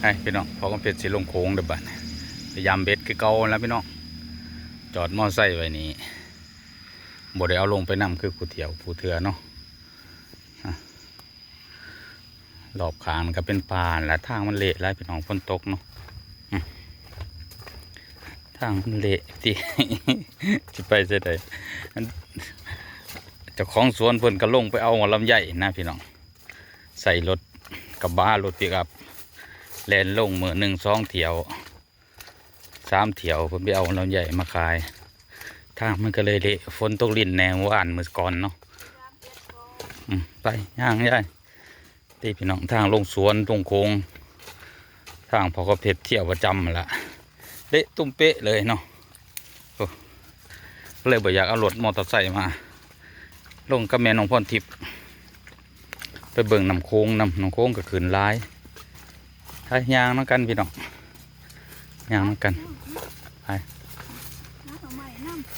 ไอ้พี่น้องพอกันเป็ดสิลงโค้งเด้อบันพยายามเบ็ดคือเก่าแล้วพี่น้องจอดมอไซค์ไว้นี่บ่ได้เอาลงไปนํคือผู้เที่ยวผู้เถื่อเนาะอะรอบขางก็เป็นป่าและทางมันเละหลายพี่น้องฝนตกเนาะทางมันเละที่จะไปจะได้อันเจ้าของสวนเพิ่นก็ลงไปเอาหัวลำไยนะพี่น้อง ใส่รถกระบะรถปิกอัพ แลนลงมือหนึ่งสองเถียวสามเถียวเพิ่นไปเอาลำไยมาขายทางมันก็เลยเละฝนตกลิ่นแนวว่านมือก่อนเนาะไปย่างย่ายตีพี่น้องทางลงสวนตรงโค้งทางพอก็เพชรเที่ยวประจำละเละตุ้มเป๊ะเลยเนาะก็เลยบ่อยากเอารถมอเตอร์ไซค์มา ลงกับแมน้องพรทิพย์ไปเบิ่งน้ำโค้งน้ำน้ำโค้งก็ขืนร้าย ถ้ายางน้ำกันพี่น้องยางน้ำกันน้าเอาใหม่น้ำ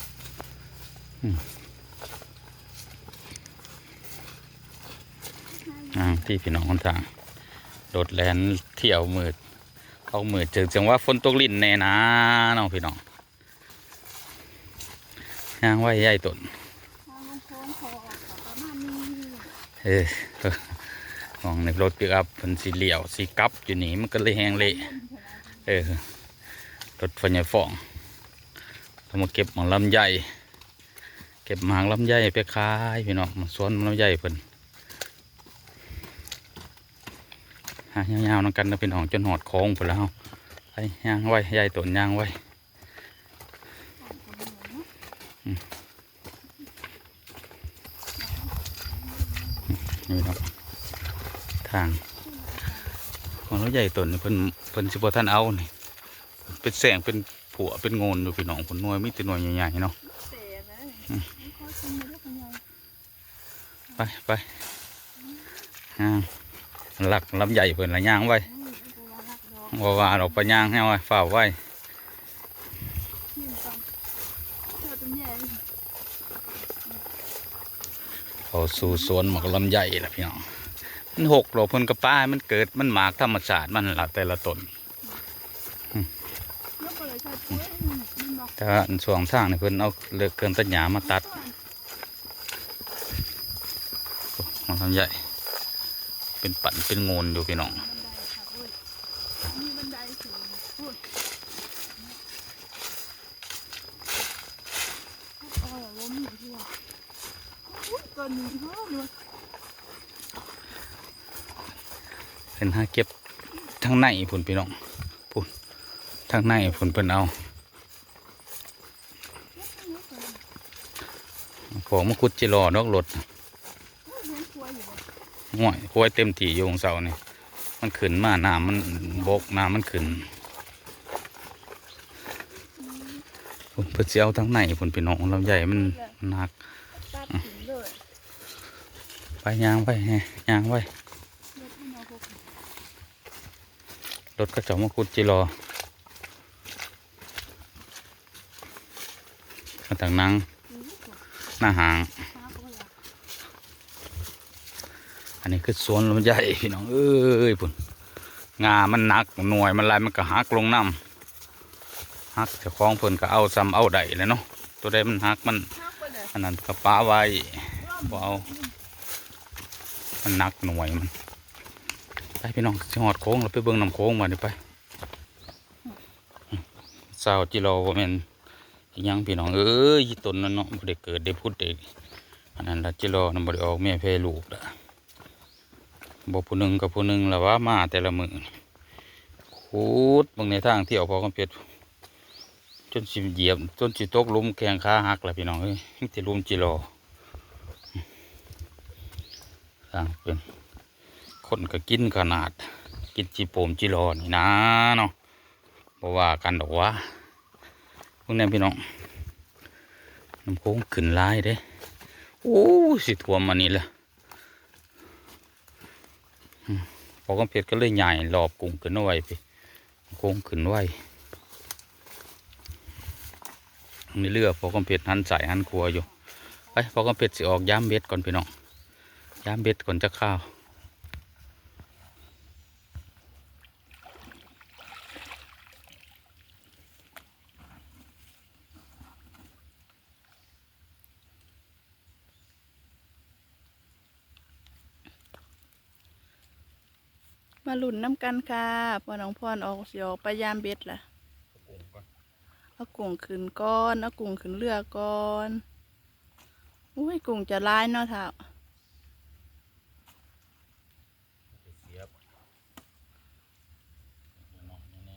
อ่าที่พี่น้องคนทางโดดแลนเที่ยวมืดเอามืดเจอจังว่าฝนตกลิ่นแน่นะน้องพี่น้องยางไว้ใหญ่ต้นทางลงโค้งคอออกก็ประมาณนี้เออ มองในรถปิกอัพเป็นสีเหลี่ยวสีกลับอยู่นี่มันก็เลยแหงเละเออรถไฟใหญ่ฟองเรามาเก็บหมางลำไยเก็บหมางลำไยไปขายพี่น้องมาสวนลำไยเพิ่นหายาวๆนั่งกันนะพี่น้องจนหอดโค้งไปแล้วไปย่างไว้ใหญ่ต้นยางไว้นี่เนาะ ทางของลำไยต้นเพิ่นเพิ่นสิบ่ท่านเอานี่เป็นแสงเป็นผัวเป็นโงนอยู่พี่น้องผลน่วยมีแต่หน่วยใหญ่ๆเนาะเสียนะไม่ค่อยกินเยอะกันเลยไปไปย่าหลักลำใหญ่เพิ่นละย่างไว้หัวว่าว่าเราไปย่างให้ไว้ฝ้าไว้นี่ก่อนเจอตัวใหญ่เขาสู่สวนหมักลำใหญ่ละพี่น้อง มันหกโลเพิ่นกระป้ามันเกิดมันหมากธรรมชาติมันละแต่ละต้นยกไปเลยใส่ปุ๋ยอืมมันบอกแต่อันส่วงทางนี่เพิ่นเอาเลือกเกินตัดหญ้ามาตัดมันทำใหญ่ เป็นปั่นเป็นโงนอยู่พี่น้อง บันไดค่ะเว้ยมีบันไดสูงพูดโอ้ยล้มอยู่ที่ว่าอุ้ยตัวนี้เฮ้ยเลย เป็นหาเก็บทางในพุ่นพี่น้องพุ่นทางในพุ่นเพิ่นเอาของมะคุดจิรอดอกรถเลี้ยงควายอยู่บ่ห่วยควยเต็มที่อยู่ของเสานี่มันขึ้นมาน้ำมันบกน้ำมันขึ้นพุ่นเพื่อเสียวทั้งในพุ่นพี่น้องลำใหญ่มันหนักตัดถึงเลยไปยางไปแฮยางไว้ รถที่นอนพก รถก็จะมาคุดจิรอมาทางนังหน้าหาง อันนี้คือสวนลำไยพี่น้องเอ้ยพุ่นงามันหนักหน่วยมันลายมันก็หักลงน้ำหักเจ้าของเพิ่นก็เอาซ้ำเอาได้เลยเนาะตัวใดมันหักมันอันนั้นก็ป้าไว้บ่เอามันหนักหน่วยมัน ไปพี่น้องสิหอดโค้งเราไปเบิ่งน้ำโค้งมาเดิไปสาวจิโร่บ่แม่นยังพี่น้องเอ้ยต้นนั้นเนาะบ่ได้เกิดได้พุดได้อันนั้นละจิโร่นำบ่ได้ออกแม่แพร่ลูกละบ่ผู้หนึ่งกับผู้หนึ่งละว่ามาแต่ละมือคูดบางในทางที่ยวพอกันเป็ดจนสิเหยียบจนสิตกลุมแข้งขาหักละพี่น้องเอ้ยที่ลุมจิโร่ทางเป็น คนก็กินขนาด กินจีโปมจีรอนี่นะเนาะบว่ากันดอกว่าพวกนี้พี่น้องน้ำโค้งขึ้นลายเด้โอ้สิท่วมมานี่แหละพอก็เพชรก็เลยใหญ่รอบกุ้งขึ้นไว้พี่โค้งขึ้นไว้นี่เลือกพอก็เพชรหันใส่หันครัวอยู่ไปพอก็เพชรสิออกย้ำเบ็ดก่อนพี่น้องย้ำเบ็ดก่อนจะข้าว หลุนน้ำกันค่ะพอน้องพรออกเสียวไปยามเบ็ดล่ะกลุ่มก่อนเอากุ้งขึ้นก้อนเอากุ้งขึ้นเรือก่อน อุ้ยกุ้งจะร้ายเนาะเท้า ไปเสียบเนาะแน่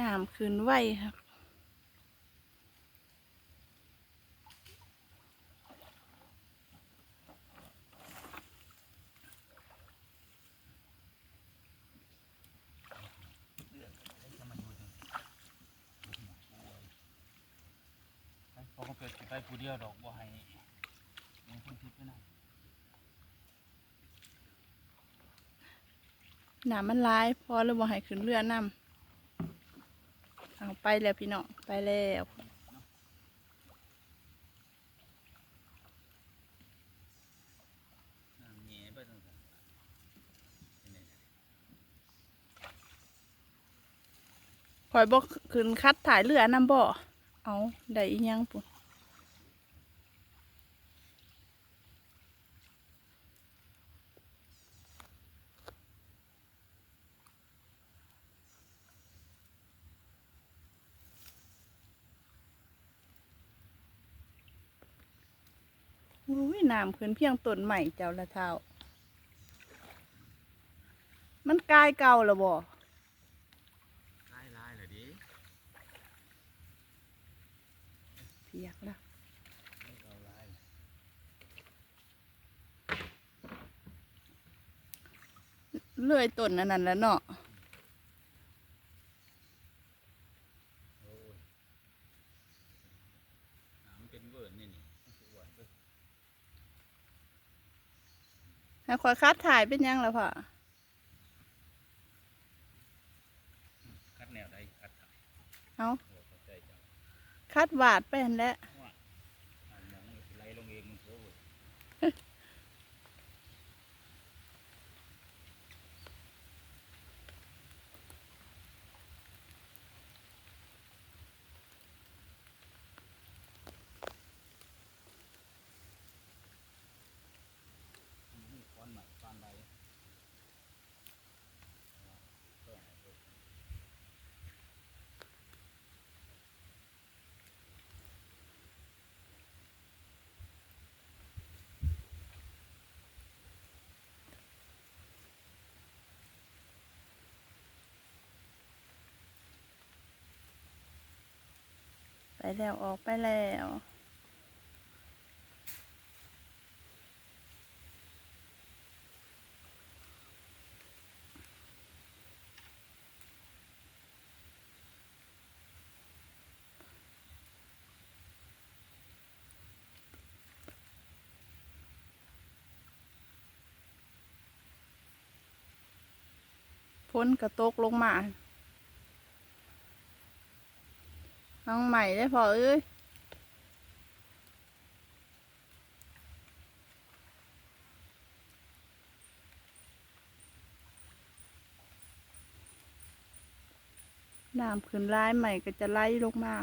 น้ำขึ้นไวครับพอเขาเกิดไปผู้เดียวดอกบ่ให้มีคนทิพย์ไปนะน้ำมันร้าย พอเลยบ่ให้ขึ้นเรือน้ำ ไปแล้วพี่น้องไปแล้วหน่ไปจังซั่นเป็นไงคอยบอกขึ้นคัดถ่ายเรือน้ำบ่เอาได้อีหยังปุ่น น้ำขึ้นเพียงต้นใหม่เจ้าละเท้ามันกลายเก่าแล้วบ่ลายลายเหรอดิเพียกแล้วเอาลายเลื่อยต้นอันนั้นแหล้วเนาะ โอ้ยน้ำเป็นเวิร์นนี่นี่มันสิอ้วนเด้อ ให้คอยคัดถ่ายเป็นหยังแล้วพ่อคัดแนวใดคัดถ่ายเอาโอ้เข้าใจจังคัดวาดไปหันแหล้ว ว่าน้ำมองมันสิไหลลงเองมันโถเว้ย นี่ก้อนใหม่ปานใดก็ให้ไป ไป แล้วออกไปแล้วพ้นกระตกลงมา น้องใหม่ได้พอเอ้ยน้ำขึ้นร้ายใหม่ก็จะไล่ลงมา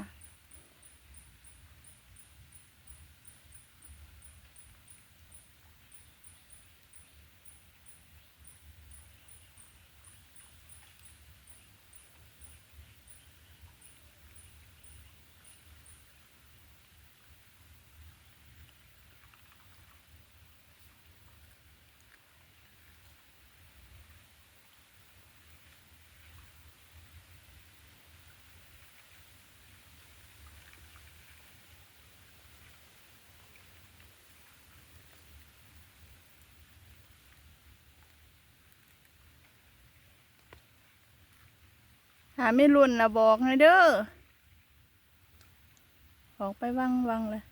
หาไม่รุ่นนะบอกให้เด้อออกไปวังวังเลย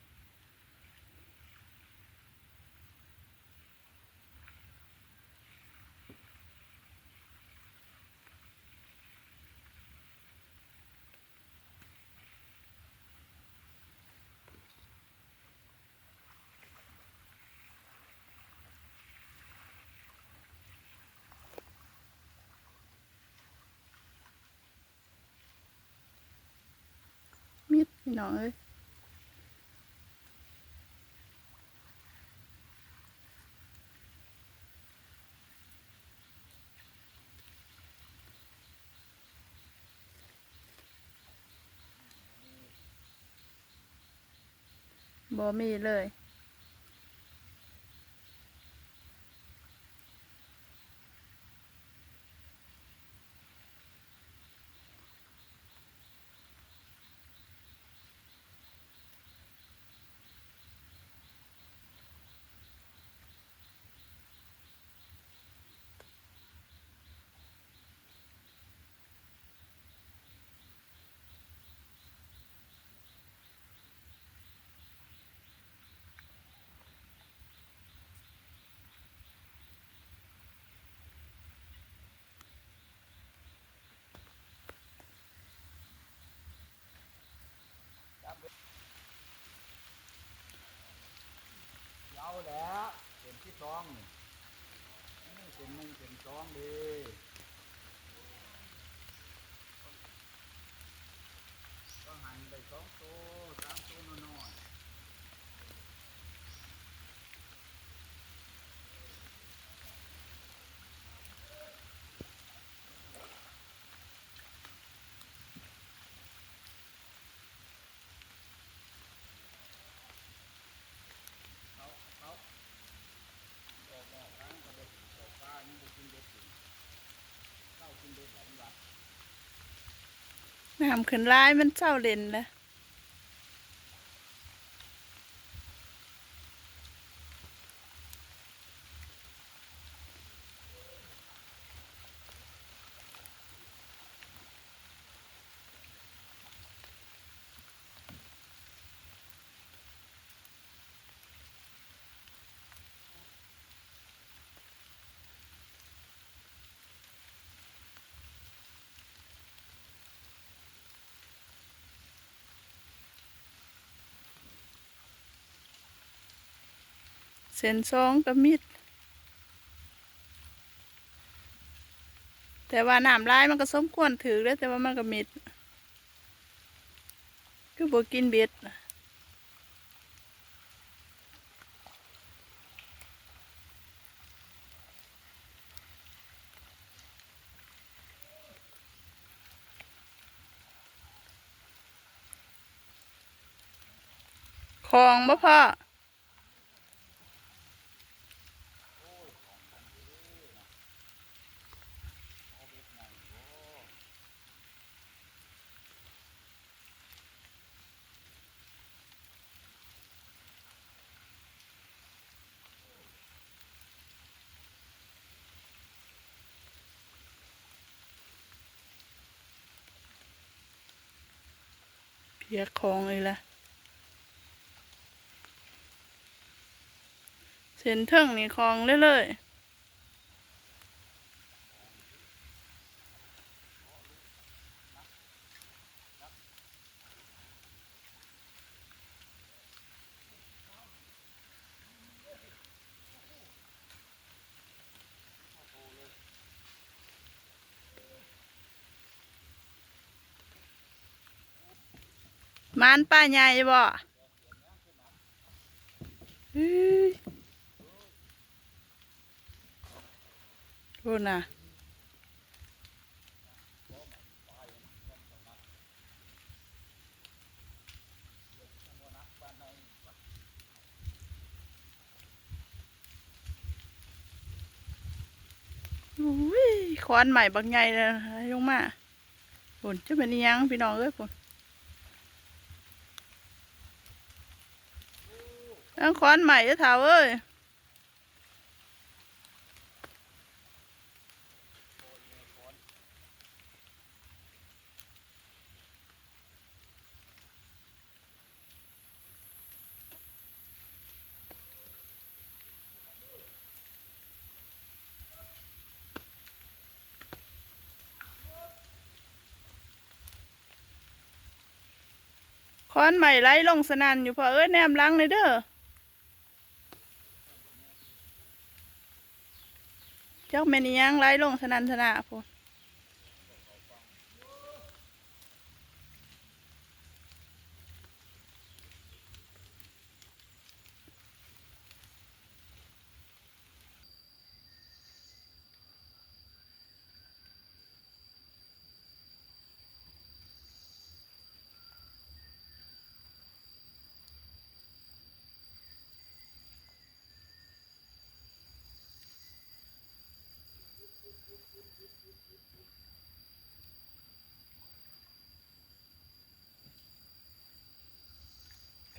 พี่น้องเอ้ยบ่มีเลย สองนี่เป็นหนึ่งเป็นสองดีก็หันไปสองตัวน้อยๆเขาเขาออกออกร้านกระเด็ดออกป้านี่บุกินเด็ดกินเข้ากินเด็ดหลายวัน น้ำขึ้นร้ายมันเศร้าเล่นแล้ว เส้นสองก็มิด แต่ว่าน้ำลายมันก็สมควรถือแล้วแต่ว่ามันก็มิด คือบ่กินเบ็ดของบ่พ่อ แยกของเลยละเส้นเทิงนี่ของเรื่อยๆ มานป้าใหญ่บ่พูดนะอุ้ยควันใหม่บางไงเลยลงมาฝนจะเป็นยังพี่น้องเอ้ยฝน อาควันใหม่จะเถาเอ้ยควันใหม่ไล่ลงสนันอยู่พอเอ้ยแนมหลังเลยเด้อ เจ้าแม่นอิหยังไล่ลงสนันสนาพูน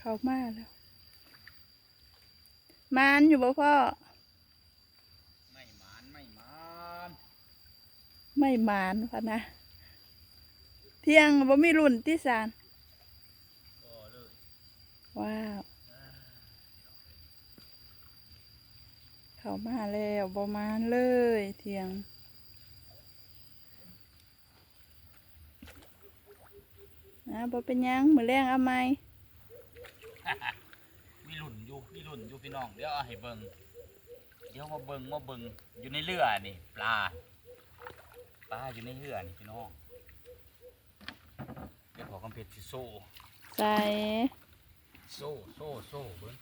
เข้ามาแล้ว มานอยู่บ่พ่อ ไม่หมานไม่หมานไม่มานพะนะ เที่ยงบ่มีรุ่นที่สารก็เลยว้าวเข้ามาแล้วบ่มานเลยเที่ยงนะบ่เป็นหยังมื้อแรงเอาไหมมี หลุ่นอยู่มีหลุ่นอยู่พี่น้องเดี๋ยวเอาให้เบิ่งเดี๋ยวมาเบิ่งมาเบิ่งอยู่ในเรือนี่ ปลา ปลาอยู่ในเรือนี่พี่น้องเดี๋ยวขอกำเพชรสิโซ่ใส่โซ่โซ่โซ่เบิ่ง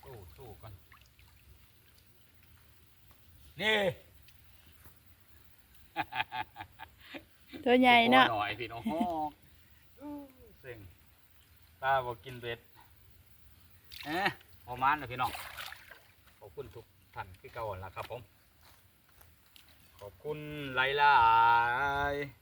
โซ่โซ่ก่อนนี่ ตัวใหญ่เนาะ หน่อยพี่น้องเซ็งตาบอกกินเบ็ดเอ๊ะพ อมานนะพี่น้อง ขอบคุณทุกท่านที่เก่าหั่นละครับผม ขอบคุณหลายๆ